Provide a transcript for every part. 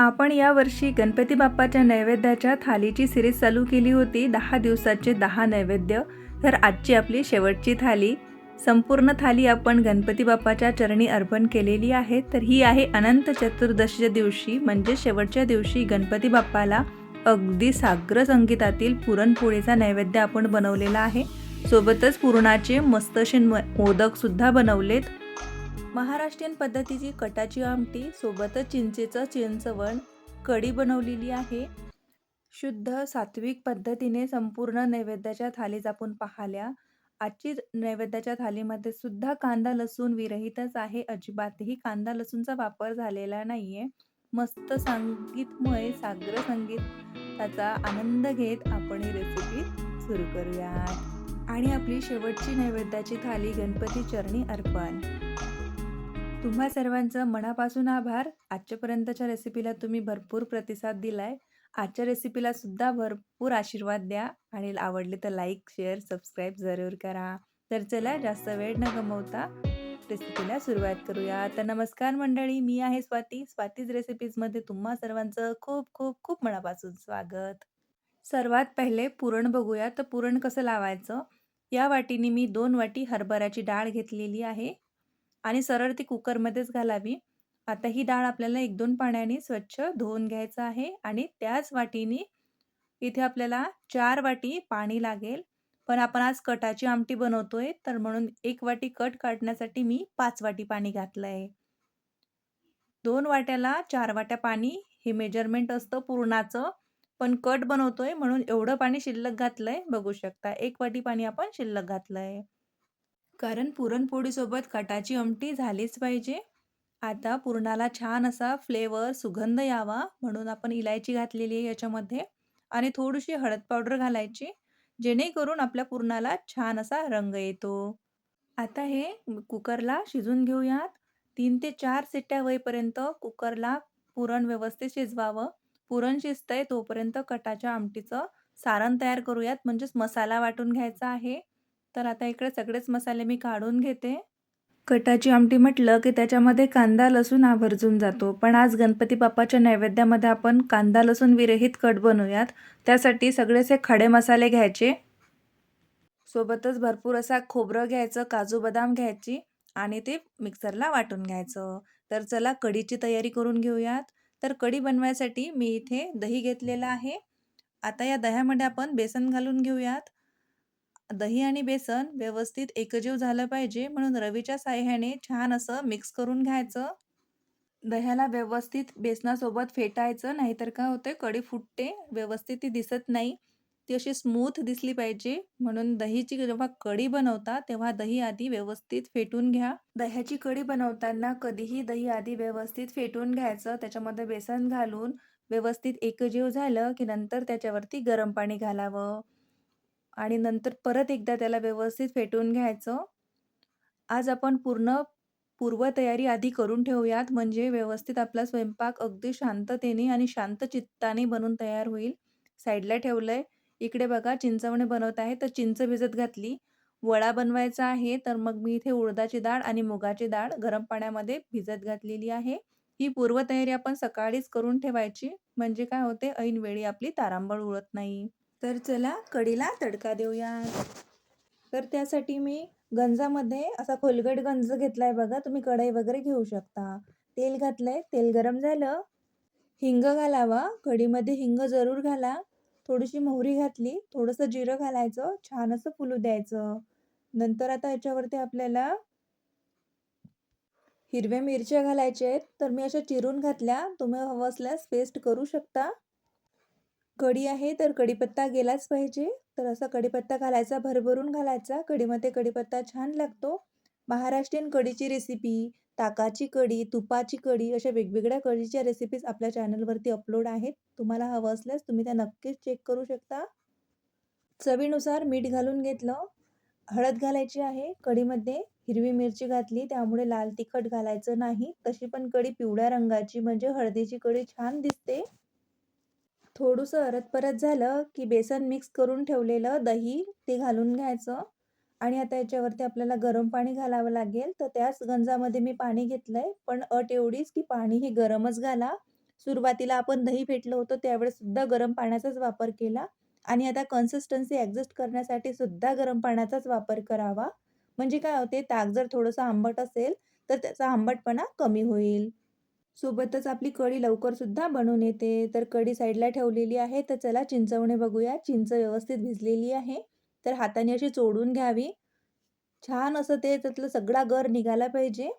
आपण यावर्षी गणपती बाप्पाच्या नैवेद्याच्या थालीची सिरीज चालू केली होती. दहा दिवसाचे दहा नैवेद्य. तर आजची आपली शेवटची थाली. संपूर्ण थाली आपण गणपती बाप्पाच्या चरणी अर्पण केलेली आहे. तर ही आहे अनंत चतुर्दशीच्या दिवशी म्हणजे शेवटच्या दिवशी गणपती बाप्पाला अगदी साग्र संगीतातील पुरणपोळीचा नैवेद्य आपण बनवलेला आहे. सोबतच पुरणाचे मस्त असे म- मोदकसुद्धा बनवलेत. महाराष्ट्रीयन पद्धतीची कटाची आमटी सोबतच चिंचेचं चिंचवण कढी बनवलेली आहे. शुद्ध सात्विक पद्धतीने संपूर्ण नैवेद्याच्या थालीच आपण पाहिल्या. आजची नैवेद्याच्या थालीमध्ये सुद्धा कांदा लसूण विरहितच आहे. अजिबातही कांदा लसूणचा वापर झालेला नाही आहे मस्त संगीतमय संगीत संगीताचा आनंद घेत आपण ही रेसिपी सुरू करूयात. आणि आपली शेवटची नैवेद्याची थाली गणपती चरणी अर्पण. तुम्हा सर्वांचं मनापासून आभार. आजच्यापर्यंतच्या रेसिपीला तुम्ही भरपूर प्रतिसाद दिलाय. आजच्या रेसिपीला सुद्धा भरपूर आशीर्वाद द्या आणि आवडले तर लाईक शेअर सबस्क्राईब जरूर करा. तर चला जास्त वेळ न गमवता रेसिपीला सुरुवात करूया. तर नमस्कार मंडळी मी आहे स्वाती. स्वातीज रेसिपीजमध्ये तुम्हा सर्वांचं खूप खूप खूप मनापासून स्वागत. सर्वात पहिले पुरण बघूया. तर पुरण कसं लावायचं? या वाटीने मी दोन वाटी हरभऱ्याची डाळ घेतलेली आहे. आणि सरळ ती कुकरमध्येच घालावी. आता ही डाळ आपल्याला एक दोन पाण्याने स्वच्छ धुवून घ्यायचं आहे आणि त्याच वाटीने इथे आपल्याला चार वाटी पाणी लागेल. पण आपण आज कटाची आमटी बनवतोय तर म्हणून एक वाटी कट काढण्यासाठी मी पाच वाटी पाणी घातलं आहे दोन वाट्याला चार वाट्या पाणी हे मेजरमेंट असतं पूर्णाचं पण कट बनवतोय म्हणून एवढं पाणी शिल्लक घातलंय बघू शकता. एक वाटी पाणी आपण शिल्लक घातलं आहे कारण पुरणपोळीसोबत कटाची आमटी झालीच पाहिजे. आता पुरणाला छान असा फ्लेवर सुगंध यावा म्हणून आपण इलायची घातलेली आहे याच्यामध्ये आणि थोडीशी हळद पावडर घालायची जेणेकरून आपल्या पुरणाला छान असा रंग येतो. आता हे कुकरला शिजून घेऊयात. तीन ते चार सिट्ट्या होईपर्यंत कुकरला पुरण व्यवस्थित शिजवावं. पुरण शिजतंय तोपर्यंत कटाच्या आमटीचं सारण तयार करूयात. म्हणजेच मसाला वाटून घ्यायचा आहे. तर आता इकडे सगळेच मसाले मी काढून घेते. कटाची आमटी म्हटलं की त्याच्यामध्ये कांदा लसूण आवर्जून जातो. पण आज गणपती बाप्पाच्या नैवेद्यामध्ये आपण कांदा लसूण विरहित कट बनवूयात. त्यासाठी सगळेचे खडे मसाले घ्यायचे. सोबतच भरपूर असा खोबरं घ्यायचं काजू बदाम घ्यायची आणि ते मिक्सरला वाटून घ्यायचं. तर चला कढीची तयारी करून घेऊयात. तर कढी बनवायसाठी मी इथे दही घेतलेलं आहे. आता या दह्यामध्ये आपण बेसन घालून घेऊयात. दही आणि बेसन व्यवस्थित एकजीव झालं पाहिजे म्हणून रवीच्या साह्याने छान असं मिक्स करून घ्यायचं. दह्याला व्यवस्थित बेसनासोबत फेटायचं नाहीतर काय होते कढी फुटते व्यवस्थित ती दिसत नाही. ती अशी स्मूथ दिसली पाहिजे म्हणून दहीची जेव्हा कढी बनवता तेव्हा दही आधी व्यवस्थित फेटून घ्या. दह्याची कढी बनवताना कधीही दही आधी व्यवस्थित फेटून घ्यायचं त्याच्यामध्ये बेसन घालून व्यवस्थित एकजीव झालं की नंतर त्याच्यावरती गरम पाणी घालावं. आणि नंतर परत एकदा त्याला व्यवस्थित फेटून घ्यायचं. आज आपण पूर्ण पूर्वतयारी आधी करून ठेवूयात म्हणजे व्यवस्थित आपला स्वयंपाक अगदी शांततेने आणि शांत चित्ताने बनून तयार होईल. साईडला ठेवलंय. इकडे बघा चिंचवणे बनवत आहे तर चिंच भिजत घातली. वडा बनवायचा आहे तर मग मी इथे उडदाची डाळ आणि मुगाची डाळ गरम पाण्यामध्ये भिजत घातलेली आहे. ही पूर्वतयारी आपण सकाळीच करून ठेवायची म्हणजे काय होते ऐनवेळी आपली तारांबळ उडत नाही. तर चला कढीला तडका देऊया तर त्यासाठी मी गंजामध्ये असा खोलगट गंज घेतलाय बघा तुम्ही कढई वगैरे घेऊ शकता. तेल घातलंय तेल गरम झालं. हिंग घालावा कढीमध्ये हिंग जरूर घाला. थोडीशी मोहरी घातली थोडंसं जिरं घालायचं छान असं फुलू द्यायचं. नंतर आता याच्यावरती आपल्याला हिरव्या मिरच्या घालायच्या आहेत. तर मी अशा चिरून घातल्या. तुम्ही हवं असल्यास पेस्ट करू शकता. कढी आहे तर कढीपत्ता गेलाच पाहिजे. तर असा कढीपत्ता घालायचा भरभरून घालायचा. कढीमध्ये कढीपत्ता छान लागतो. महाराष्ट्रीयन कढीची रेसिपी ताकाची कढी तुपाची कढी अशा वेगवेगळ्या कढीच्या रेसिपीज आपल्या चॅनलवरती अपलोड आहेत. तुम्हाला हवं असल्यास तुम्ही त्या नक्कीच चेक करू शकता. चवीनुसार मीठ घालून घेतलं. हळद घालायची आहे. कढीमध्ये हिरवी मिरची घातली. त्यामुळे लाल तिखट घालायचं नाही. तशी पण कढी पिवळ्या रंगाची म्हणजे हळदीची कढी छान दिसते. थोडंसं अरत परत झालं की बेसन मिक्स करून ठेवलेलं दही ते घालून घ्यायचं. आणि आता याच्यावरती आपल्याला गरम पाणी घालावं लागेल. तर त्याच गंजामध्ये मी पाणी घेतलंय. पण अट एवढीच की पाणी हे गरमच घाला. सुरुवातीला आपण दही फेटलं होतं त्यावेळेस सुद्धा गरम पाण्याचाच वापर केला. आणि आता कन्सिस्टन्सी ॲडजस्ट करण्यासाठी सुद्धा गरम पाण्याचाच वापर करावा. म्हणजे काय होते ताक जर थोडंसं आंबट असेल, तर त्याचा आंबटपणा कमी होईल. सोबतच आपली कढी लवकर सुद्धा बनून येते. तर कढी साईडला ठेवलेली आहे. तर चला चिंचवणे बघूया. चिंच व्यवस्थित भिजलेली आहे. तर हाताने अशी चोडून घ्यावी. छान असं ते त्यातलं सगळा गर निघाला पाहिजे.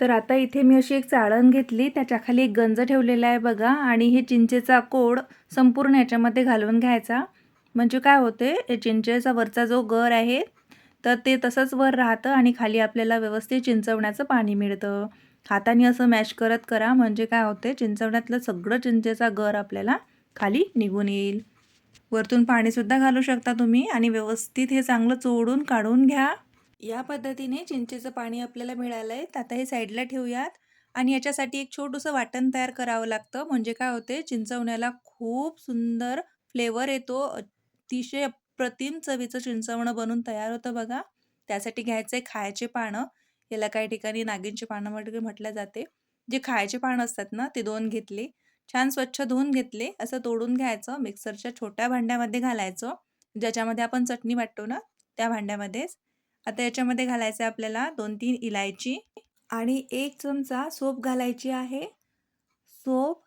तर आता इथे मी अशी एक चाळण घेतली. त्याच्याखाली एक गंज ठेवलेला आहे बघा आणि हे चिंचेचा कोड संपूर्ण याच्यामध्ये घालून घ्यायचा. म्हणजे काय होते, हे चिंचेचा वरचा जो गर आहे, तर ते तसंच वर राहतं आणि खाली आपल्याला व्यवस्थित चिंचवण्याचं पाणी मिळतं. हाताने असं मॅश करत करा म्हणजे काय होते, चिंचवण्यातलं सगळं चिंचेचा गर आपल्याला खाली निघून येईल. वरतून पाणीसुद्धा घालू शकता तुम्ही आणि व्यवस्थित हे चांगलं चोडून काढून घ्या. या पद्धतीने चिंचेचं पाणी आपल्याला मिळालं आहे. तर आता हे साईडला ठेवूयात आणि याच्यासाठी एक छोटंसं वाटण तयार करावं लागतं. म्हणजे काय होते, चिंचवण्याला खूप सुंदर फ्लेवर येतो. अतिशय अप्रतिम चवीचं चिंचवणं बनून तयार होतं बघा. त्यासाठी घ्यायचं आहे खायचे पानं. याला काही ठिकाणी नागिनची पानं वगैरे म्हटलं जाते. जे खायचे पानं असतात ना, ते दोन घेतले. छान स्वच्छ धुवून घेतले. असं तोडून घ्यायचं. मिक्सरच्या छोट्या भांड्यामध्ये घालायचं. ज्याच्यामध्ये आपण चटणी वाटतो ना, त्या भांड्यामध्येच. आता याच्यामध्ये घालायचं आहे आपल्याला 2-3 इलायची आणि एक चमचा सोप घालायची आहे. सोप,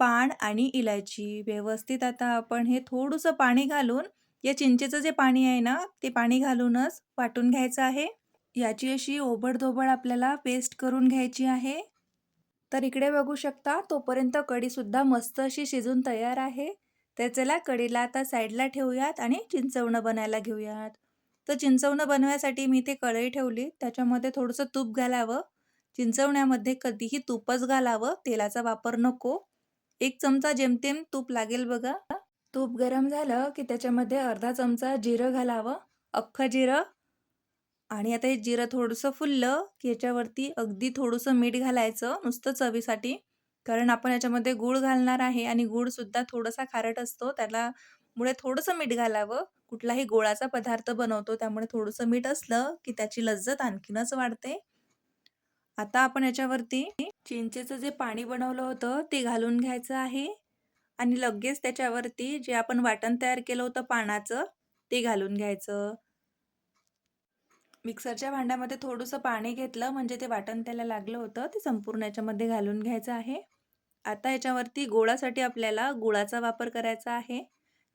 पान आणि इलायची व्यवस्थित आता आपण हे थोडंसं पाणी घालून या चिंचेचं जे पाणी आहे ना, ते पाणी घालूनच वाटून घ्यायचं आहे. याची अशी ओबड-धोबड आपल्याला पेस्ट करून घ्यायची आहे. तर इकडे बघू शकता तोपर्यंत कढीसुद्धा मस्त अशी शिजून तयार आहे. तर चला कढीला आता साईडला ठेवूयात आणि चिंचवणं बनायला घेऊयात. तर चिंचवणं बनवायसाठी मी ते कढई ठेवली. त्याच्यामध्ये थोडंसं तूप घालावं. चिंचवण्यामध्ये कधीही तूपच घालावं, तेलाचा वापर नको. एक चमचा जेमतेम तूप लागेल बघा. तूप गरम झालं की त्याच्यामध्ये अर्धा चमचा जिरं घालावं, अख्खं जिरं आणि आता हे जिरं थोडंसं फुललं की याच्यावरती अगदी थोडंसं मीठ घालायचं नुसतं चवीसाठी. कारण आपण याच्यामध्ये गूळ घालणार आहे आणि गूळसुद्धा थोडासा खारट असतो. त्याला मुळे थोडंसं मीठ घालावं. कुठलाही गोळाचा पदार्थ बनवतो त्यामुळे थोडंसं मीठ असलं की त्याची लज्जत आणखीनच वाढते. आता आपण याच्यावरती चिंचेचं जे पाणी बनवलं होतं ते घालून घ्यायचं आहे आणि लगेच त्याच्यावरती जे आपण वाटण तयार केलं होतं पानाचं, ते घालून घ्यायचं. मिक्सरच्या भांड्यामध्ये थोडंसं पाणी घेतलं म्हणजे ते वाटण त्याला लागलं होतं, ते संपूर्ण याच्यामध्ये घालून घ्यायचं आहे. आता याच्यावरती गोळासाठी आपल्याला गुळाचा वापर करायचा आहे.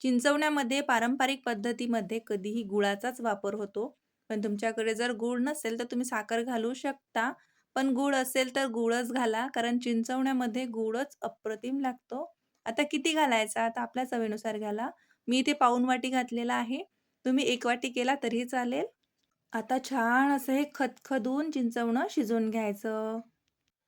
चिंचवण्यामध्ये पारंपरिक पद्धतीमध्ये कधीही गुळाचाच वापर होतो. पण तुमच्याकडे जर गूळ नसेल तर तुम्ही साखर घालू शकता. पण गूळ असेल तर गूळच घाला कारण चिंचवण्यामध्ये गूळच अप्रतिम लागतो. आता किती घालायचा? आता आपल्या चवीनुसार घाला. मी इथे पाऊन वाटी घातलेला आहे. तुम्ही एक वाटी केला तरीही चालेल. आता छान असं हे खदखदून चिंचवणं शिजवून घ्यायचं.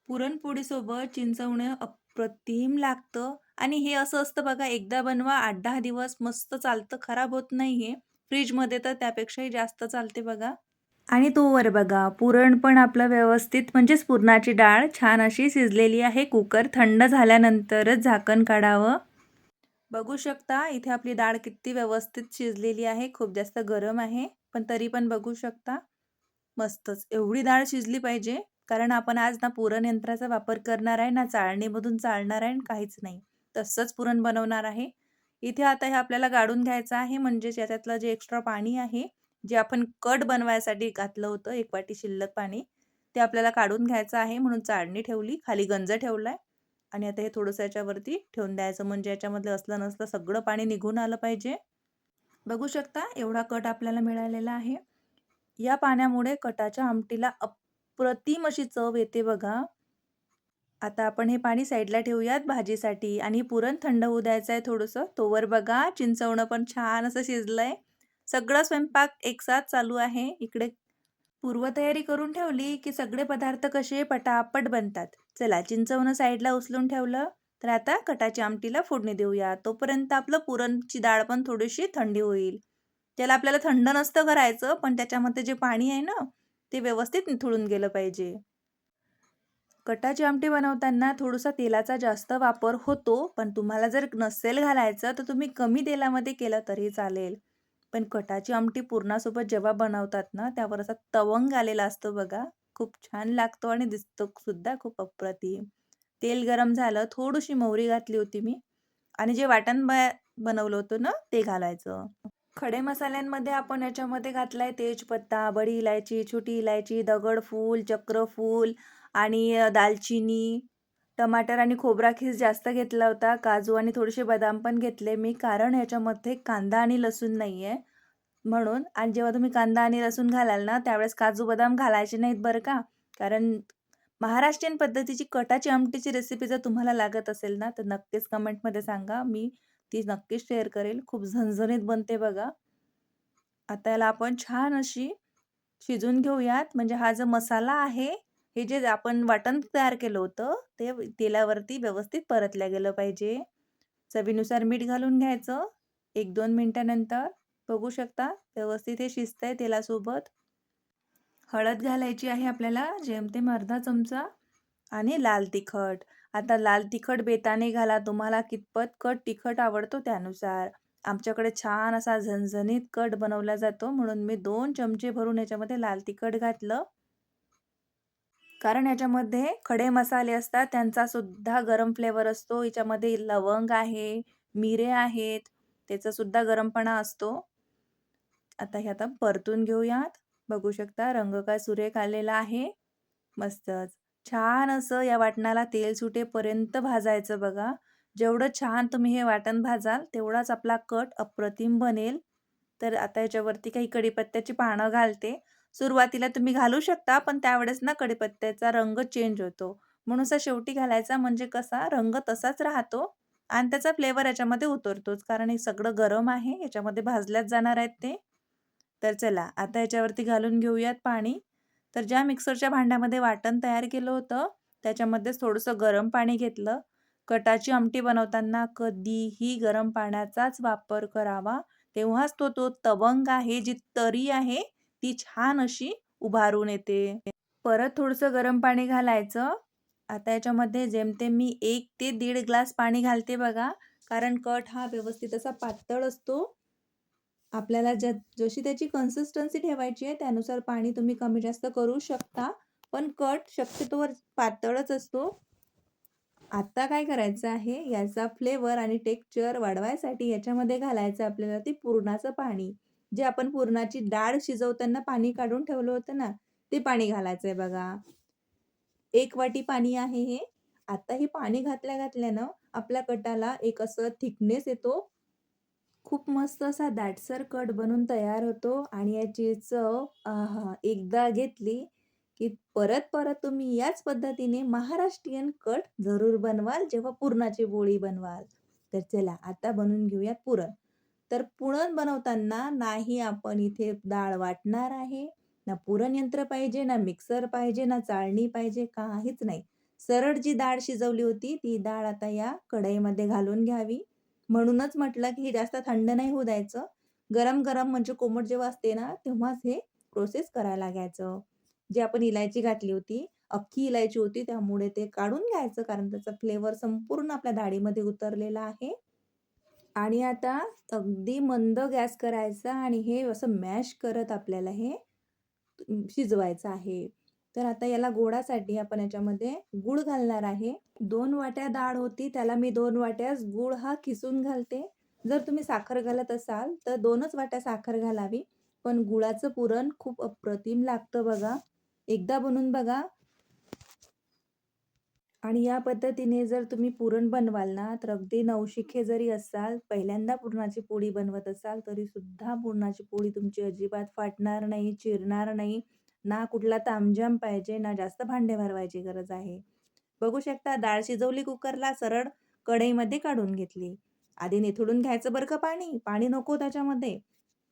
पुरणपोळीसोबत चिंचवणं अप्रतिम लागतं आणि हे असं असतं बघा एकदा बनवा आठ दहा दिवस मस्त चालतं, खराब होत नाही हे. फ्रीजमध्ये तर त्यापेक्षाही जास्त चालते बघा. आणि तोवर बघा पुरण पण आपलं व्यवस्थित म्हणजेच पुरणाची डाळ छान अशी शिजलेली आहे. कुकर थंड झाल्यानंतरच झाकण काढावं. बघू शकता इथे आपली डाळ किती व्यवस्थित शिजलेली आहे. खूप जास्त गरम आहे. पण तरी पण बघू शकता. मस्तच. एवढी डाळ शिजली पाहिजे कारण आपण आज ना पुरण यंत्राचा वापर करणार आहे, ना चाळणीमधून चाळणार आहे, काहीच नाही. तसंच पुरण बनवणार आहे. इथे आता हे आपल्याला काढून घ्यायचं आहे म्हणजेच याच्यातलं जे एक्स्ट्रा पाणी आहे, जे आपण कट बनवायसाठी घातलं होतं एक वाटी शिल्लक पाणी, ते आपल्याला काढून घ्यायचं आहे म्हणून चाळणी ठेवली, खाली गंज ठेवलाय आणि आता हे थोडंसं याच्यावरती ठेवून द्यायचं म्हणजे याच्यामधलं असलं-नसलं सगळं पाणी निघून आलं पाहिजे. बघू शकता एवढा कट आपल्याला मिळालेला आहे. या पाण्यामुळे कटाच्या आमटीला अप्रतिम अशी चव येते बघा. आता आपण हे पाणी साईडला ठेवूयात भाजीसाठी आणि पुरण थंड होऊ द्यायचं आहे थोडंसं. तोवर बघा चिंचवणं पण छान असं शिजलंय. सगळा स्वयंपाक एकसाथ चालू आहे. इकडे पूर्वतयारी करून ठेवली की सगळे पदार्थ कसे पटापट बनतात. चला चिंचवणं साईडला उचलून ठेवलं. तर आता कटाची आमटीला फोडणी देऊया. तोपर्यंत आपलं पुरणची डाळ पण थोडीशी थंडी होईल. त्याला आपल्याला थंड नसतं करायचं पण त्याच्यामध्ये जे पाणी आहे ना, ते व्यवस्थित निथळून गेलं पाहिजे. कटाची आमटी बनवताना थोडासा तेलाचा जास्त वापर होतो. पण तुम्हाला जर नसेल घालायचं तर तुम्ही कमी तेलामध्ये केलं तरी चालेल. पण कटाची आमटी पुरणासोबत जेव्हा बनवतात ना, त्यावर असा तवंग आलेला असतो बघा. खूप छान लागतो आणि दिसतो सुद्धा खूप अप्रतिम. तेल गरम झालं थोडीशी मोहरी घातली होती मी आणि जे वाटण ब बनवलं होतं ना ते घालायचं खडे मसाल्यांमध्ये आपण याच्यामध्ये घातलाय तेजपत्ता बडी इलायची छोटी इलायची दगडफूल चक्रफूल आणि दालचिनी टमाटर आणि खोबरा खीस जास्त घेतला होता. काजू आणि थोडेसे बदाम पण घेतले. मी कारण ह्याच्यामध्ये कांदा आणि लसूण नाही आहे म्हणून. आणि जेव्हा तुम्ही कांदा आणि लसूण घालाल ना त्यावेळेस काजू बदाम घालायचे नाहीत बरं का? कारण महाराष्ट्रीयन पद्धतीची कटाची आमटीची रेसिपी जर तुम्हाला लागत असेल ना तर नक्कीच कमेंटमध्ये सांगा. मी ती नक्कीच शेअर करेल. खूप झणझणीत बनते बघा. आता याला आपण छान अशी शिजून घेऊयात. म्हणजे हा जो मसाला आहे हे जे आपण वाटण तयार केलं होतं ते तेलावरती व्यवस्थित परतल्या गेलं पाहिजे. चवीनुसार मीठ घालून घ्यायचं. एक दोन मिनटानंतर बघू शकता व्यवस्थित हे शिजतंय तेलासोबत. हळद घालायची आहे आपल्याला जेमतेम अर्धा चमचा. आणि लाल तिखट. आता लाल तिखट बेताने घाला तुम्हाला कितपत कट तिखट आवडतो त्यानुसार. आमच्याकडे छान असा झणझणीत कट बनवला जातो म्हणून मी दोन चमचे भरून याच्यामध्ये लाल तिखट घातलं. कारण याच्यामध्ये खडे मसाले असतात त्यांचा सुद्धा गरम फ्लेवर असतो. याच्यामध्ये लवंग आहे मिरे आहेत त्याचा सुद्धा गरमपणा असतो. आता हे आता परतून घेऊयात. बघू शकता रंग काय सुरेख आलेला आहे. मस्तच. छान असं या वाटणाला तेल सुटेपर्यंत भाजायचं बघा. जेवढं छान तुम्ही हे वाटण भाजाल तेवढाच आपला कट अप्रतिम बनेल. तर आता याच्यावरती काही कढीपत्त्याची पानं घालते. सुरुवातीला तुम्ही घालू शकता पण त्यावेळेस ना कढीपत्त्याचा रंग चेंज होतो. म्हणून असा शेवटी घालायचा म्हणजे कसा रंग तसाच राहतो आणि त्याचा फ्लेवर याच्यामध्ये उतरतोच कारण हे सगळं गरम आहे याच्यामध्ये भाजल्याच जाणार आहेत ते. तर चला आता याच्यावरती घालून घेऊयात पाणी. तर ज्या मिक्सरच्या भांड्यामध्ये वाटण तयार केलं होतं त्याच्यामध्येच थोडंसं गरम पाणी घेतलं. कटाची आमटी बनवताना कधीही गरम पाण्याचाच वापर करावा. तेव्हाच तो तो तवंग आहे जी तरी आहे ती छान अशी उभारून येते. परत थोडंसं गरम पाणी घालायचं. आता याच्यामध्ये जेमतेम मी एक ते दीड ग्लास पाणी घालते बघा. कारण कट हा व्यवस्थित असा पातळ असतो. आपल्याला जशी त्याची कन्सिस्टन्सी ठेवायची आहे त्यानुसार पाणी तुम्ही कमी जास्त करू शकता. पण कट शक्यतोवर पातळच असतो. आता काय करायचं आहे? याचा फ्लेवर आणि टेक्स्चर वाढवायसाठी याच्यामध्ये घालायचं आपल्याला ते पुरणाचं पाणी. जे आपण पुरणाची डाळ शिजवताना पाणी काढून ठेवलं होतं ना ते पाणी घालायचंय बघा. एक वाटी पाणी आहे हे. आता हे पाणी घातल्या घातल्यानं आपल्या कटाला एक असं थिकनेस येतो. खूप मस्त असा दाटसर कट बनून तयार होतो आणि याची चव एकदा घेतली की परत परत तुम्ही याच पद्धतीने महाराष्ट्रीयन कट जरूर बनवाल जेव्हा पुरणाची पोळी बनवाल. तर चला आता बनवून घेऊयात पुरण. तर पुरण बनवताना नाही आपण इथे डाळ वाटणार आहे. ना पुरण यंत्र पाहिजे ना मिक्सर पाहिजे ना चाळणी पाहिजे काहीच नाही. सरळ जी डाळ शिजवली होती ती डाळ आता या कढईमध्ये घालून घ्यावी. म्हणूनच म्हटलं की हे जास्त थंड नाही होऊ द्यायचं. गरम गरम म्हणजे कोमट जेव्हा असते ना तेव्हाच हे प्रोसेस करायला लागायचं. जे आपण इलायची घातली होती अख्खी इलायची होती त्यामुळे ते काढून घ्यायचं कारण त्याचा फ्लेवर संपूर्ण आपल्या डाळीमध्ये उतरलेला आहे. आणि आता अगदी मंद गॅस करायचा आणि हे असं मॅश करत आपल्याला हे शिजवायचं आहे. तर आता याला गोडासाठी आपण याच्यामध्ये गूळ घालणार आहे. दोन वाट्या डाळ होती त्याला मी दोन वाट्यास गूळ हा किसून घालते. जर तुम्ही साखर घालत असाल तर दोनच वाट्या साखर घालावी. पण गुळाचं पुरण खूप अप्रतिम लागतं बघा. एकदा बनवून बघा. आणि या पद्धतीने जर तुम्ही पुरण बनवाल ना तर अगदी नवशिखे जरी असाल पहिल्यांदा पुरणाची पोळी बनवत असाल तरी सुद्धा पुरणाची पोळी तुमची अजिबात फाटणार नाही चिरणार नाही. ना कुठला तामजाम पाहिजे ना जास्त भांडे भरवायची गरज आहे. बघू शकता डाळ शिजवली कुकरला सरळ कढईमध्ये काढून घेतली. आधी निथळून घ्यायचं बरं का पाणी? पाणी नको त्याच्यामध्ये.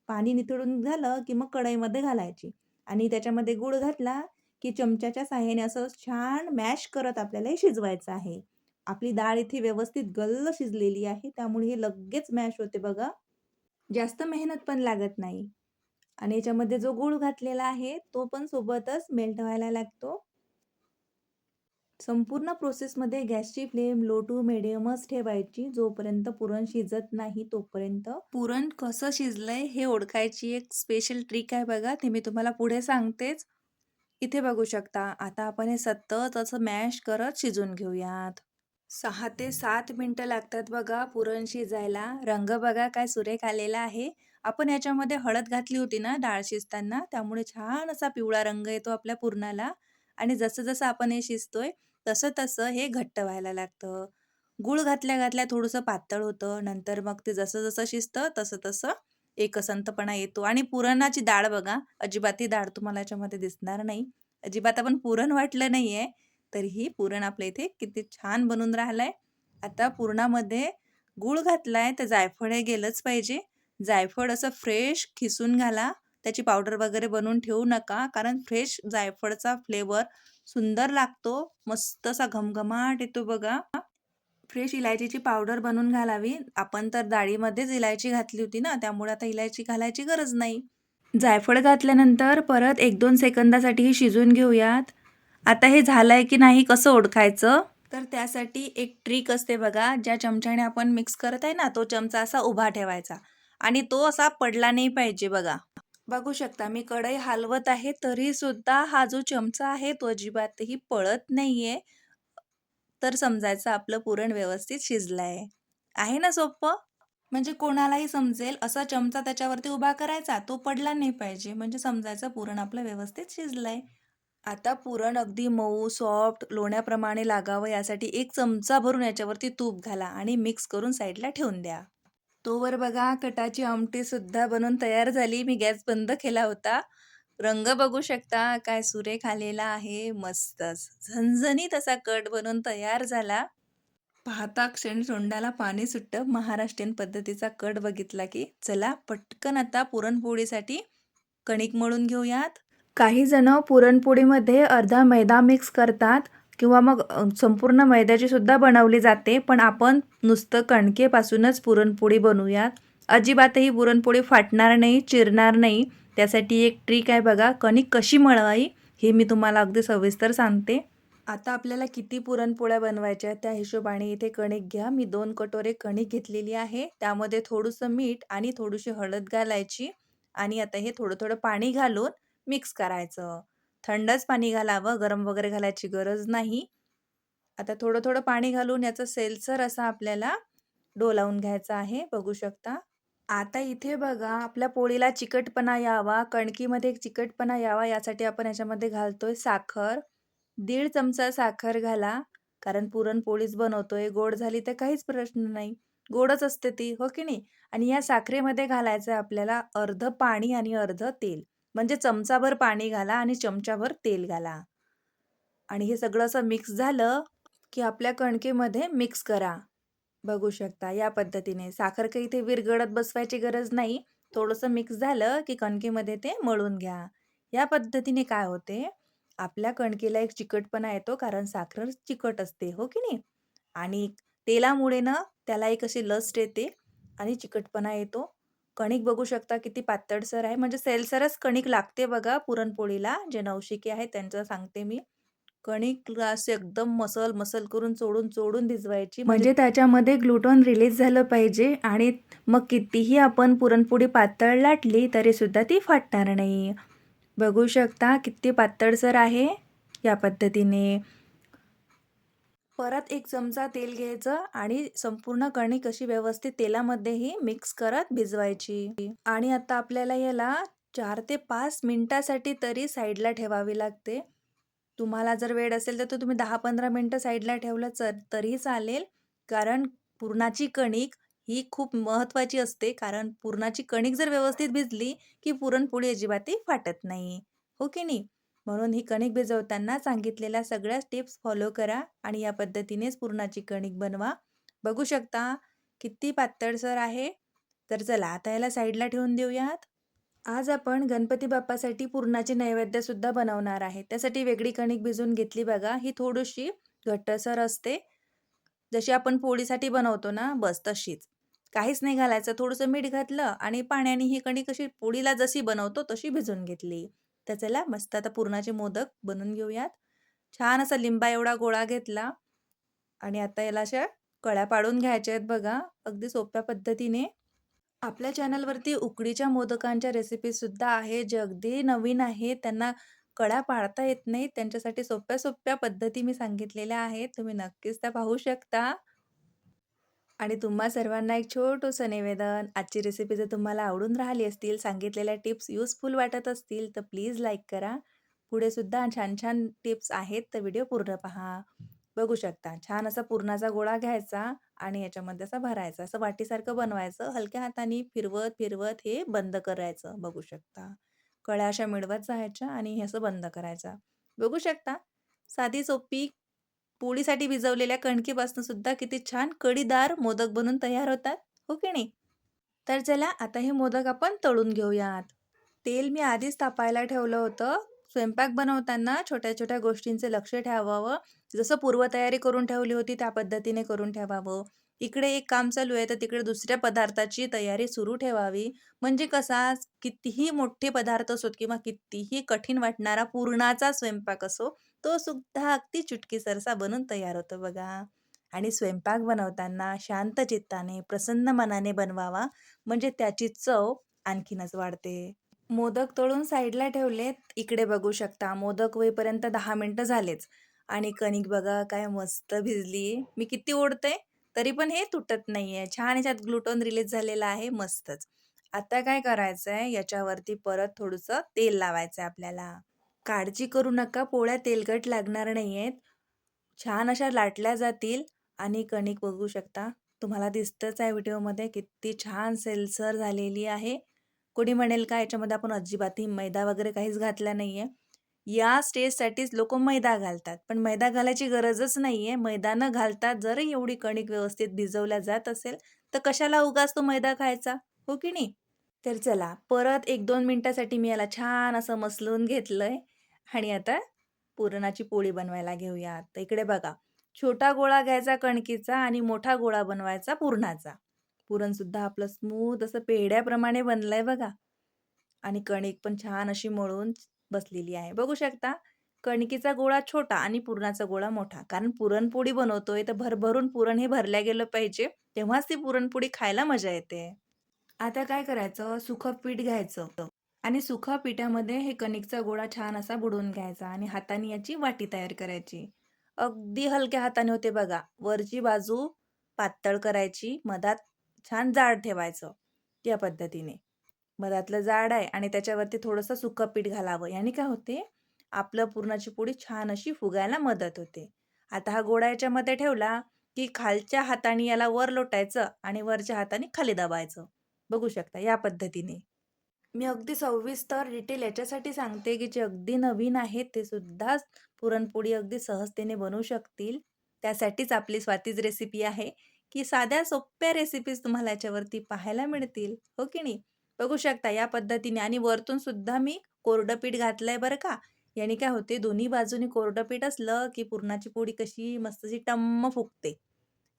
पाणी निथळून झालं की मग कढईमध्ये घालायची. आणि त्याच्यामध्ये गूळ घातला की चमच्याच्या साह्याने असं छान मॅश करत आपल्याला हे शिजवायचं आहे. आपली डाळ इथे व्यवस्थित गल्ल शिजलेली आहे त्यामुळे हे लगेच मॅश होते बघा. जास्त मेहनत पण लागत नाही. आणि याच्यामध्ये जो गूळ घातलेला आहे तो पण सोबतच मेल्ट व्हायला लागतो. संपूर्ण प्रोसेसमध्ये गॅसची फ्लेम लो टू मिडियमच ठेवायची जोपर्यंत पुरण शिजत नाही तोपर्यंत. पुरण कसं शिजलंय हे ओळखायची एक स्पेशल ट्रिक आहे बघा ते मी तुम्हाला पुढे सांगतेच. इथे बघू शकता आता आपण हे सतत असं मॅश करत शिजून घेऊयात. सहा ते सात मिनटं लागतात बघा पुरण शिजायला. रंग बघा काय सुरेख आलेला आहे. आपण याच्यामध्ये हळद घातली होती ना डाळ शिजताना, त्यामुळे छान असा पिवळा रंग येतो आपल्या पुरणाला आणि जसं-जसं आपण हे शिजतोय, तसं-तसं हे घट्ट व्हायला लागतं. गूळ घातल्या-घातल्या थोडंसं पातळ होतं. नंतर मग ते जसं-जसं शिजतं, तसं तसं एकसंतपणा येतो आणि पुरणाची डाळ बघा, अजिबात ही डाळ तुम्हाला याच्यामध्ये दिसणार नाही. अजिबात आपण पुरण वाटलं नाही आहे तरीही पुरण आपल्या इथे किती छान बनून राहिलंय. आता पुरणामध्ये गूळ घातलाय, तर जायफळ हे गेलंच पाहिजे. जायफळ असं फ्रेश खिसून घाला. त्याची पावडर वगैरे बनवून ठेवू नका, कारण फ्रेश जायफळचा फ्लेवर सुंदर लागतो. मस्त असा घमघमाट येतो बघा. फ्रेश इलायचीची पावडर बनवून घालावी. आपण तर डाळीमध्येच इलायची घातली होती ना, त्यामुळे आता इलायची घालायची गरज नाही. जायफळ घातल्यानंतर परत 1-2 सेकंदासाठी हे शिजवून घेऊयात. आता हे झालं आहे की नाही कसं ओळखायचं? तर त्यासाठी एक ट्रिक असते बघा, ज्या चमच्याने आपण मिक्स करत आहे ना, तो चमचा असा उभा ठेवायचा आणि तो असा पडला नाही पाहिजे बघा. बघू शकता मी कढई हलवत आहे, तरी सुद्धा हा जो चमचा आहे तो अजिबातही पळत नाही आहे तर समजायचं आपलं पुरण व्यवस्थित शिजलंय. आहे ना सोपं? म्हणजे कोणालाही समजेल असा चमचा त्याच्यावरती उभा करायचा, तो पडला नाही पाहिजे. म्हणजे समजायचं पुरण आपलं व्यवस्थित शिजलंय. आता पुरण अगदी मऊ, सॉफ्ट, लोण्याप्रमाणे लागावं यासाठी एक चमचा भरून याच्यावरती तूप घाला आणि मिक्स करून साईडला ठेवून द्या. तोवर बघा कटाची आमटी सुद्धा बनवून तयार झाली. मी गॅस बंद केला होता. रंग बघू शकता काय सुरेख आलेला आहे. मस्तच झणझणीत असा कट बनवून तयार झाला. पाहता क्षण तोंडाला पाणी सुटतं. महाराष्ट्रीयन पद्धतीचा कट बघितला की चला पटकन आता पुरणपोळीसाठी कणिक मळून घेऊयात. काही जण पुरणपोळीमध्ये अर्धा मैदा मिक्स करतात किंवा मग संपूर्ण मैद्याची सुद्धा बनवली जाते. पण आपण नुसतं कणकेपासूनच पुरणपोळी बनवूयात. अजिबातही पुरणपोळी फाटणार नाही, चिरणार नाही. त्यासाठी एक ट्रिक आहे बघा, कणिक कशी मळवाई हे मी तुम्हाला अगदी सविस्तर सांगते. आता आपल्याला किती पुरणपोळ्या बनवायच्या त्या हिशोबाने इथे कणिक घ्या. मी दोन कटोरे कणिक घेतलेली आहे. त्यामध्ये थोडंसं मीठ आणि थोडीशी हळद घालायची आणि आता हे थोडं-थोडं पाणी घालून मिक्स करायचं. थंडच पाणी घालावं, गरम वगैरे घालायची गरज नाही. आता थोडं-थोडं पाणी घालून याचा सेलसर असा आपल्याला डो लावून घ्यायचा आहे. बघू शकता. आता इथे बघा आपल्या पोळीला चिकटपणा यावा, कणकीमध्ये एक चिकटपणा यावा यासाठी आपण याच्यामध्ये घालतोय साखर. दीड चमचा साखर घाला. कारण पुरणपोळीच बनवतोय. गोड झाली तर काहीच प्रश्न नाही. गोडच असते ती, हो की नाही? आणि या साखरेमध्ये घालायचं आहे आपल्याला अर्ध पाणी आणि अर्धं तेल. म्हणजे चमचाभर पाणी घाला आणि चमचाभर तेल घाला. आणि हे सगळं असं मिक्स झालं, की आपल्या कणकेमध्ये मिक्स करा. बघू शकता या पद्धतीने. साखर काही इथे विरघळत बसवायची गरज नाही. थोडंसं मिक्स झालं, की कणकेमध्ये ते मळून घ्या. या पद्धतीने काय होते, आपल्या कणकेला एक चिकटपणा येतो कारण साखर चिकट असते, हो की नाही? आणि तेलामुळे ना त्याला एक अशी लस्ट येते आणि चिकटपणा येतो. कणिक बघू शकता किती पातळसर आहे. म्हणजे सेलसरच कणिक लागते बघा पुरणपोळीला. जे नवशिके आहेत त्यांचं सांगते मी. कणिक ग्लास एकदम मसल-मसल करून चोडून-चोडून भिजवायची. म्हणजे, म्हणजे त्याच्यामध्ये ग्लुटोन रिलीज झालं पाहिजे आणि मग कितीही आपण पुरणपोळी पातळ लाटली तरीसुद्धा ती फाटणार नाही. बघू शकता किती पातळसर आहे. या पद्धतीने. परत एक चमचा तेल घ्यायचं आणि संपूर्ण कणिक अशी व्यवस्थित तेलामध्येही मिक्स करत भिजवायची. आणि आता आपल्याला याला चार ते पाच मिनिटासाठी तरी साईडला ठेवावी लागते. तुम्हाला जर वेळ असेल तर तुम्ही दहा पंधरा मिनटं साईडला ठेवलं तर तरी चालेल. कारण पुरणाची कणिक ही खूप महत्त्वाची असते. कारण पुरणाची कणिक जर व्यवस्थित भिजली, की पुरणपोळी अजिबातही फाटत नाही. हो की नाही? म्हणून ही कणिक भिजवताना सांगितलेल्या सगळ्या टिप्स फॉलो करा आणि या पद्धतीनेच पुरणाची कणिक बनवा. बघू शकता किती पातळसर आहे. तर चला आता याला साईडला ठेवून देऊयात. आज आपण गणपती बाप्पासाठी पुरणाचे नैवेद्यसुद्धा बनवणार आहे. त्यासाठी वेगळी कणिक भिजवून घेतली बघा. ही थोडीशी घट्टसर असते. जशी आपण पोळीसाठी बनवतो ना, बस तशीच. काहीच नाही घालायचं. थोडंसं मीठ घातलं आणि पाण्याने ही कणिक अशी पोळीला जशी बनवतो तशी भिजून घेतली. तर चला मस्त आता पुरणाचे मोदक बनवून घेऊयात. छान असा लिंबा एवढा गोळा घेतला आणि आता याला अशा कळ्या पाडून घ्यायच्या आहेत बघा. अगदी सोप्या पद्धतीने. आपल्या चॅनलवरती उकडीच्या मोदकांच्या रेसिपीसुद्धा आहे जे अगदी नवीन आहे त्यांना कळ्या पाळता येत नाही त्यांच्यासाठी सोप्या-सोप्या पद्धती मी सांगितलेल्या आहेत. तुम्ही नक्कीच त्या पाहू शकता. आणि तुम्हा सर्वांना एक छोटंसं निवेदन. आजची रेसिपी जर तुम्हाला आवडून राहिली असतील, सांगितलेल्या टिप्स यूजफुल वाटत असतील, तर प्लीज लाईक करा. पुढे सुद्धा छान-छान टिप्स आहेत, तर व्हिडिओ पूर्ण पहा. बघू शकता छान असा पुरणाचा गोळा घ्यायचा आणि याच्यामध्ये असा भरायचा. असं वाटीसारखं बनवायचं. हलक्या हाताने फिरवत-फिरवत हे बंद करायचं. बघू शकता. कळ्या अशा मिळवत जायच्या आणि हे असं बंद करायचं. बघू शकता साधी सोपी पोळीसाठी भिजवलेल्या कणकेपासून सुद्धा किती छान कढीदार मोदक बनून तयार होतात, हो की नाही? तर चला आता हे मोदक आपण तळून घेऊयात. तेल मी आधीच तापायला ठेवलं होतं. स्वयंपाक बनवताना छोट्या-छोट्या गोष्टींचे लक्ष ठेवावं. जसं पूर्वतयारी करून ठेवली होती त्या पद्धतीने करून ठेवावं. इकडे एक काम चालू आहे, तर तिकडे दुसऱ्या पदार्थाची तयारी सुरू ठेवावी. म्हणजे कसा कितीही मोठे पदार्थ असोत किंवा कितीही कठीण वाटणारा पुरणाचा स्वयंपाक असो, तो सुद्धा अगदी चुटकीसरसा बनून तयार होतो बघा. आणि स्वयंपाक बनवताना शांत चित्ताने, प्रसन्न मनाने बनवावा, म्हणजे त्याची चव आणखीनच वाढते. मोदक तळून साईडला ठेवलेत. इकडे बघू शकता मोदक होईपर्यंत दहा मिनिटं झालेच आणि कणिक बघा काय मस्त भिजली. मी किती ओढते, तरी पण हे तुटत नाहीये. छान याच्यात ग्लुटोन रिलीज झालेलं आहे मस्तच. आता काय करायचं आहे याच्यावरती परत थोडंसं तेल लावायचं आहे आपल्याला. काळजी करू नका, पोळ्या तेलकट लागणार नाहीयेत. छान अशा लाटल्या जातील आणि कणिक बघू शकता. तुम्हाला दिसतंच आहे व्हिडिओमध्ये किती छान सेलसर झालेली आहे. कोणी म्हणेल का याच्यामध्ये आपण अजिबातही मैदा वगैरे काहीच घातला नाही आहे या स्टेजसाठीच लोक मैदा घालतात. पण मैदा घालायची गरजच नाही आहे मैदा न घालता जर एवढी कणिक व्यवस्थित भिजवल्या जात असेल, तर कशाला उगाच तो मैदा खायचा, हो की नाही? तर चला परत एक दोन मिनटासाठी मी याला छान असं मसलून घेतलंय आणि आता पुरणाची पोळी बनवायला घेऊयात. तर इकडे बघा छोटा गोळा घ्यायचा कणकीचा आणि मोठा गोळा बनवायचा पुरणाचा. पुरणसुद्धा आपलं स्मूथ असं पेढ्याप्रमाणे बनलंय बघा. आणि कणिक पण छान अशी मळून बसलेली आहे. बघू शकता कणकीचा गोळा छोटा आणि पुरणाचा गोळा मोठा. कारण पुरणपोळी बनवतोय, तर भरभरून पुरण हे भरल्या गेलं पाहिजे. तेव्हाच ती पुरणपोळी खायला मजा येते. आता काय करायचं, सुखं पीठ घ्यायचं आणि सुखा पिठामध्ये हे कणिकचा गोळा छान असा बुडवून घ्यायचा आणि हाताने याची वाटी तयार करायची. अगदी हलक्या हाताने होते बघा. वरची बाजू पातळ करायची, मधात छान जाड ठेवायचं. या पद्धतीने. मधातलं जाड आहे आणि त्याच्यावरती थोडंसं सुकं पीठ घालावं. याने काय होते, आपलं पुरणाची पोळी छान अशी फुगायला मदत होते. आता हा गोळा याच्यामध्ये ठेवला, की खालच्या हाताने याला वर लोटायचं आणि वरच्या हाताने खाली दबायचं बघू शकता या पद्धतीने. मी अगदी सविस्तर डिटेल याच्यासाठी सांगते, की जे अगदी नवीन आहेत ते सुद्धा पुरणपोळी अगदी सहजतेने बनवू शकतील. त्यासाठीच आपली स्वातीज रेसिपी आहे, की साध्या सोप्या रेसिपीज तुम्हाला याच्यावरती पाहायला मिळतील, हो की नाही? बघू शकता या पद्धतीने आणि वरतून सुद्धा मी कोरडं पीठ घातलंय बरं का. याने काय होते दोन्ही बाजूनी कोरडं पीठ असलं, की पुरणाची पोळी कशी मस्तशी टम्म फुगते.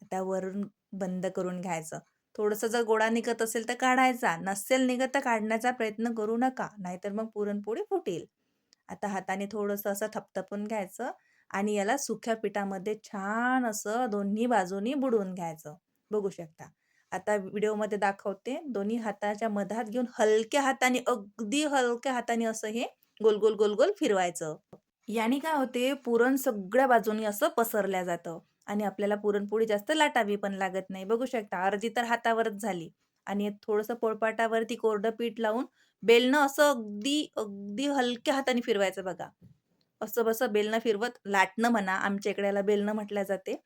आता वरून बंद करून घ्यायचं. थोडंसं जर गोळा निघत असेल तर काढायचा. नसेल निघत तर काढण्याचा प्रयत्न करू नका. नाहीतर मग पुरणपोळी फुटेल. आता हाताने थोडंसं असं थपथपून घ्यायचं आणि याला सुक्या पिठामध्ये छान असं दोन्ही बाजूनी बुडवून घ्यायचं. बघू शकता. आता व्हिडिओमध्ये दाखवते. दोन्ही हाताच्या मधात घेऊन हलक्या हाताने, अगदी हलक्या हाताने असं हे गोल, गोल, गोल, गोल फिरवायचं. याने काय होते, पुरण सगळ्या बाजूनी असं पसरल्या जातं आणि आपल्याला पुरणपोळी जास्त लाटावी पण लागत नाही. बघू शकता अर्धी तर हातावरच झाली आणि थोडंसं पोळपाटावरती कोरडं पीठ लावून बेलनं असं अगदी, अगदी हलक्या हाताने फिरवायचं बघा. असं-बसं बेलनं फिरवत लाटणं म्हणा, आमच्या इकडे याला बेलणं म्हटलं जाते.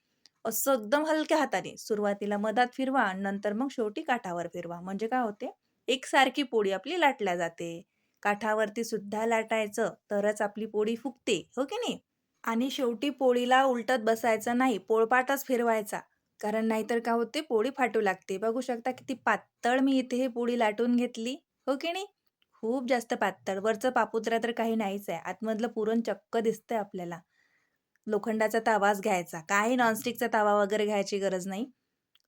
असं एकदम हलक्या हाताने सुरुवातीला मधात फिरवा आणि नंतर मग शेवटी काठावर फिरवा. म्हणजे काय होते, एकसारखी पोळी आपली लाटल्या जाते. काठावरती सुद्धा लाटायचं, तरच आपली पोळी फुगते, हो की नाही? आणि शेवटी पोळीला उलटत बसायचं नाही, पोळपाटच फिरवायचा. कारण नाहीतर काय होते, पोळी फाटू लागते. बघू शकता किती पातळ मी इथे ही पोळी लाटून घेतली, हो की नाही? खूप जास्त पातळ. वरचं पापुत्रा तर काही नाहीच आहे. आतमधलं पुरण चक्क दिसतंय आपल्याला. लोखंडाचा तवाच घ्यायचा. काही नॉनस्टिकचा तवा वगैरे घ्यायची गरज नाही.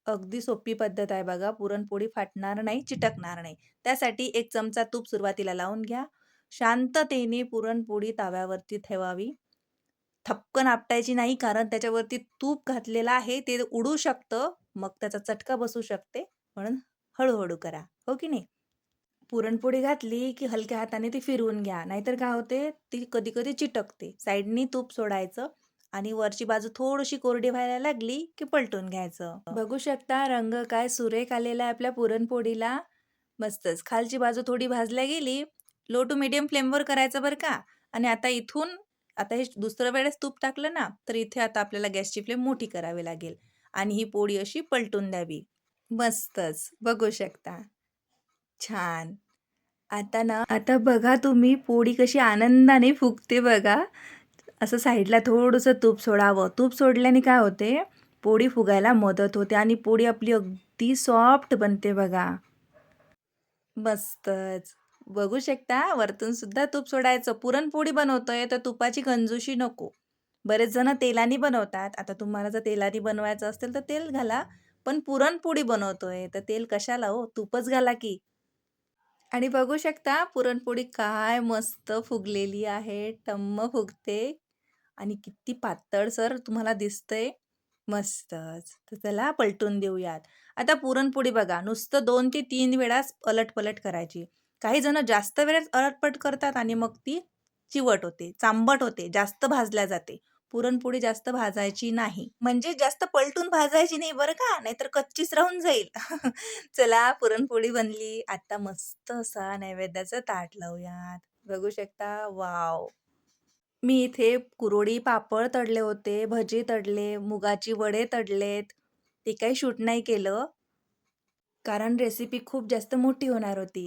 अगदी सोपी पद्धत आहे बघा. पुरणपोळी फाटणार नाही, चिटकणार नाही. त्यासाठी एक चमचा तूप सुरुवातीला लावून घ्या. शांततेने पुरणपोळी तव्यावरती ठेवावी. थपकन आपटायची नाही, कारण त्याच्यावरती तूप घातलेलं आहे, ते उडू शकतं. मग त्याचा चटका बसू शकते. म्हणून हळूहळू करा, हो की नाही? पुरणपोळी घातली की हलक्या हाताने ती फिरवून घ्या. नाहीतर काय होते ती कधी कधी चिटकते. साईडनी तूप सोडायचं आणि वरची बाजू थोडीशी कोरडी व्हायला लागली की पलटून घ्यायचं. बघू शकता रंग काय सुरेख आलेला आहे आपल्या पुरणपोळीला. मस्तच. खालची बाजू थोडी भाजल्या गेली लो टू मिडियम फ्लेमवर करायचं बरं का? आणि आता इथून आता हे दुसरं वेळेस तूप टाकलं ना तर इथे आता आपल्याला गॅसची फ्लेम मोठी करावी लागेल. आणि ही पोळी अशी पलटून द्यावी. मस्तच. बघू शकता. छान. आता ना आता बघा तुम्ही पोळी कशी आनंदाने फुगते बघा. असं साईडला थोडंसं तूप सोडावं. तूप सोडल्याने काय होते? पोळी फुगायला मदत होते आणि पोळी आपली अगदी सॉफ्ट बनते बघा. मस्तच. बघू शकता वरतून सुद्धा तूप सोडायचं. पुरणपोळी बनवतोय तर तुपाची कंजूशी नको. बरेच जण तेलाने बनवतात. आता तुम्हाला जर तेलाने बनवायचं असेल तर तेल घाला. पण पुरणपोळी बनवतोय. तर तेल कशाला हो? तूपच घाला की. आणि बघू शकता पुरणपोळी काय मस्त फुगलेली आहे. टम्म फुगते. आणि किती पातळसर तुम्हाला दिसतंय. मस्तच. तर चला पलटून देऊयात. आता पुरणपोळी बघा. नुसतं दोन ते तीन वेळाच अलट पलट करायची. काही जण जास्त वेळेस अलटपट करतात आणि मग ती चिवट होते चांबट होते जास्त भाजल्या जाते. पुरणपोळी जास्त भाजायची नाही. म्हणजे जास्त पलटून भाजायची नाही बरं का नाहीतर कच्चीच राहून जाईल. चला पुरणपोळी बनली. आता मस्त असा नैवेद्याचं ताट लावूयात. बघू शकता? वाव. मी इथे कुरोडी पापड तडले होते भजी तडले मुगाची वडे तडलेत. ते काही शूट नाही केलं. कारण रेसिपी खूप जास्त मोठी होणार होती.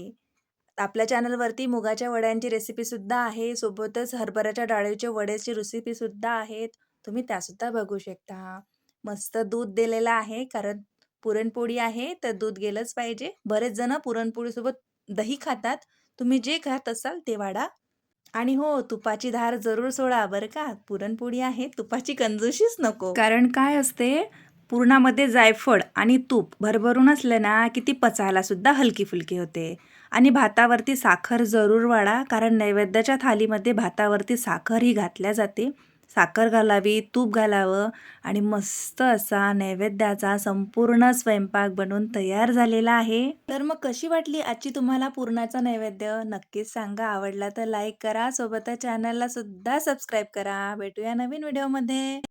आपल्या चॅनलवरती मुगाच्या वड्यांची रेसिपीसुद्धा आहे. सोबतच हरभऱ्याच्या डाळीच्या वड्याची रेसिपीसुद्धा आहेत. तुम्ही त्यासुद्धा बघू शकता. मस्त दूध दिलेलं आहे. कारण पुरणपोळी आहे तर दूध गेलंच पाहिजे. बरेच जण पुरणपोळीसोबत दही खातात. तुम्ही जे खात असाल ते वाढा आणि हो तुपाची धार जरूर सोडा. बरं का? पुरणपोळी आहे. तुपाची कंजूशीच नको. कारण काय असते? पुरणामध्ये जायफळ आणि तूप भरभरून असलं ना की ती पचायला सुद्धा हलकी फुलकी होते. आणि भातावरती साखर जरूर वाढा कारण नैवेद्याच्या थालीमध्ये भातावरती साखरही घातल्या जाते. साखर घालावी तूप घालावं आणि मस्त असा नैवेद्याचा संपूर्ण स्वयंपाक बनवून तयार झालेला आहे. तर मग कशी वाटली आजची तुम्हाला पूर्णाचा नैवेद्य? नक्कीच सांगा. आवडला तर लाईक करा. सोबतच चॅनलला सुद्धा सबस्क्राईब करा. भेटूया नवीन व्हिडिओमध्ये